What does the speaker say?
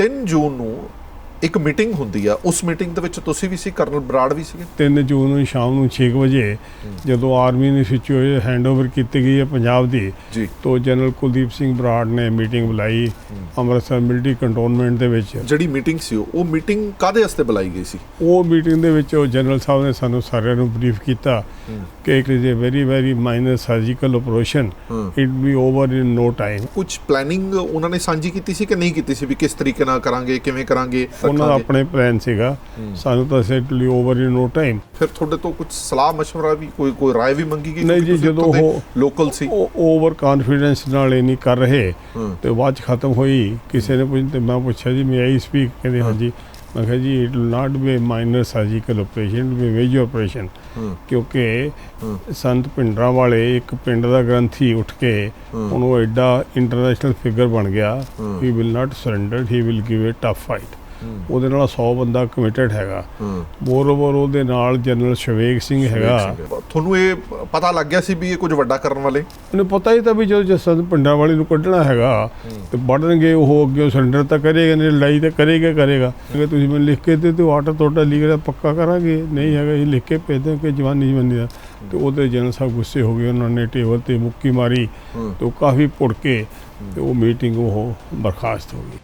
3 ਜੂਨ ਨੂੰ ਇੱਕ ਮੀਟਿੰਗ ਹੁੰਦੀ ਆ ਉਸ ਮੀਟਿੰਗ ਦੇ ਵਿੱਚ ਤੁਸੀਂ ਵੀ ਸੀ ਕਰਨਲ ਬਰਾੜ ਵੀ ਸੀਗੇ? 3 ਜੂਨ ਨੂੰ ਸ਼ਾਮ ਨੂੰ 6 ਵਜੇ ਜਦੋਂ ਆਰਮੀ ਨੂੰ ਸਿਚੁਏਸ਼ਨ ਹੈਂਡਓਵਰ ਕੀਤੀ ਗਈ ਹੈ ਪੰਜਾਬ ਦੀ ਜੀ। ਤੋਂ ਜਨਰਲ ਕੁਲਦੀਪ ਸਿੰਘ ਬਰਾੜ ਨੇ ਮੀਟਿੰਗ ਬੁਲਾਈ ਅੰਮ੍ਰਿਤਸਰ ਮਿਲਟਰੀ ਕੰਟੋਨਮੈਂਟ ਦੇ ਵਿੱਚ। ਜਿਹੜੀ ਮੀਟਿੰਗ ਸੀ ਉਹ ਮੀਟਿੰਗ ਕਾਦੇ ਵਾਸਤੇ ਬੁਲਾਈ ਗਈ ਸੀ? ਉਹ ਮੀਟਿੰਗ ਦੇ ਵਿੱਚ ਉਹ ਜਨਰਲ ਸਾਹਿਬ ਨੇ ਸਾਨੂੰ ਸਾਰਿਆਂ ਨੂੰ ਬਰੀਫ ਕੀਤਾ ਕਿ it is a very very minor surgical operation. It be over in no time ਕੁਝ ਪਲੈਨਿੰਗ ਉਹਨਾਂ ਨੇ ਸਾਂਝੀ ਕੀਤੀ ਸੀ ਕਿ ਨਹੀਂ ਕੀਤੀ ਸੀ ਵੀ ਕਿਸ ਤਰੀਕੇ ਨਾਲ ਕਰਾਂਗੇ ਕਿਵੇਂ ਕਰਾਂਗੇ? ਉਹਨਾਂ ਦਾ ਰੱਖਾਂਗੇ? ਆਪਣੇ ਪਲਾਨ ਸੀਗਾ ਸਾਨੂੰ ਤਾਂ ਸੈਟਲੀ ਓਵਰ ਇਨ ਨੋ ਟਾਈਮ ਫਿਰ ਤੁਹਾਡੇ ਤੋਂ ਕੁਝ ਸਲਾਹ مشورہ ਵੀ ਕੋਈ ਕੋਈ رائے ਵੀ ਮੰਗੀ ਗਈ ਨਹੀਂ ਜੀ, ਜਦੋਂ ਉਹ- ਲੋਕਲ ਸੀ ਉਹ ਓਵਰ ਕੌਨਫੀਡੈਂਸ ਨਾਲ ਇਹ ਨਹੀਂ ਕਰ ਰਹੇ ਹਮ। ਤੇ ਬਾਅਦ ਚ ਖਤਮ ਹੋਈ ਕਿਸੇ ਨੇ ਪੁੱਛ ਤੇ ਮੈਂ ਪੁੱਛਿਆ ਜੀ ਮੈਂ ਆਈ ਸਪੀਕ ਕਹਿੰਦੇ ਹਾਂਜੀ ਮੈਂ ਕਿਹਾ ਜੀ it will not be minor surgical operation be major operation hmm. ਕਿਉਂਕਿ ਹਮ। ਸੰਤ ਪਿੰਡਰਾਂ ਵਾਲੇ ਇੱਕ ਪਿੰਡ ਦਾ ਗ੍ਰੰਥੀ ਉੱਠ ਕੇ ਹਮ। ਹੁਣ ਉਹ ਐਡਾ ਇੰਟਰਨੈਸ਼ਨਲ ਫਿਗਰ ਬਣ ਗਿਆ ਹਮ। He will not surrender he will give a tough fight hmm. ਉਹਦੇ ਨਾਲ 100 ਬੰਦਾ ਕਮਿਟਡ ਹੈਗਾ। ਹਮ। ਮੋਰਓਵਰ ਉਹਦੇ ਨਾਲ ਜਨਰਲ ਸ਼ਵੇਗ ਸਿੰਘ ਹੈਗਾ ਤੁਹਾਨੂੰ ਇਹ ਪਤਾ ਲੱਗ ਗਿਆ ਸੀ ਵੀ ਇਹ ਕੁਝ ਵੱਡਾ ਕਰਨ ਵਾਲੇ? ਉਹਨੂੰ ਪਤਾ ਹੀ ਤਾਂ ਵੀ ਜਦੋਂ ਜਸਨ ਪਿੰਡਾਂ ਵਾਲੇ ਨੂੰ ਕੱਢਣਾ ਹੈਗਾ ਤੇ ਵੱਢਣਗੇ ਉਹ ਅੱਗੇ ਸਰੈਂਡਰ ਤਾਂ ਕਰੇਗਾ ਨਹੀਂ ਲੜਾਈ ਤਾਂ ਕਰੇਗਾ ਕਰੇਗਾ। ਕਿ ਤੁਸੀਂ ਮੈਨੂੰ ਲਿਖ ਕੇ ਤੇ ਤੂੰ ਆਟਾ ਤੋਟਾ ਲੀਗਲ ਪੱਕਾ ਕਰਾਂਗੇ। ਨਹੀਂ ਹੈਗਾ ਇਹ ਲਿਖ ਕੇ ਭੇਜ ਦੇ ਕਿ ਜਵਾਨੀ ਜਵਾਨੀ ਦਾ ਤੇ ਉਹਦੇ ਜਨਰਲ ਸਾਹਿਬ ਗੁੱਸੇ ਹੋ ਗਏ ਉਹਨਾਂ ਨੇ ਟੇਬਲ ਤੇ ਮੁੱਕੀ ਮਾਰੀ। ਤੇ ਉਹ ਕਾਫੀ ਪੁੜ ਕੇ ਤੇ ਉਹ ਮੀਟਿੰਗ ਉਹ ਬਰਖਾਸਤ ਹੋ ਗਈ।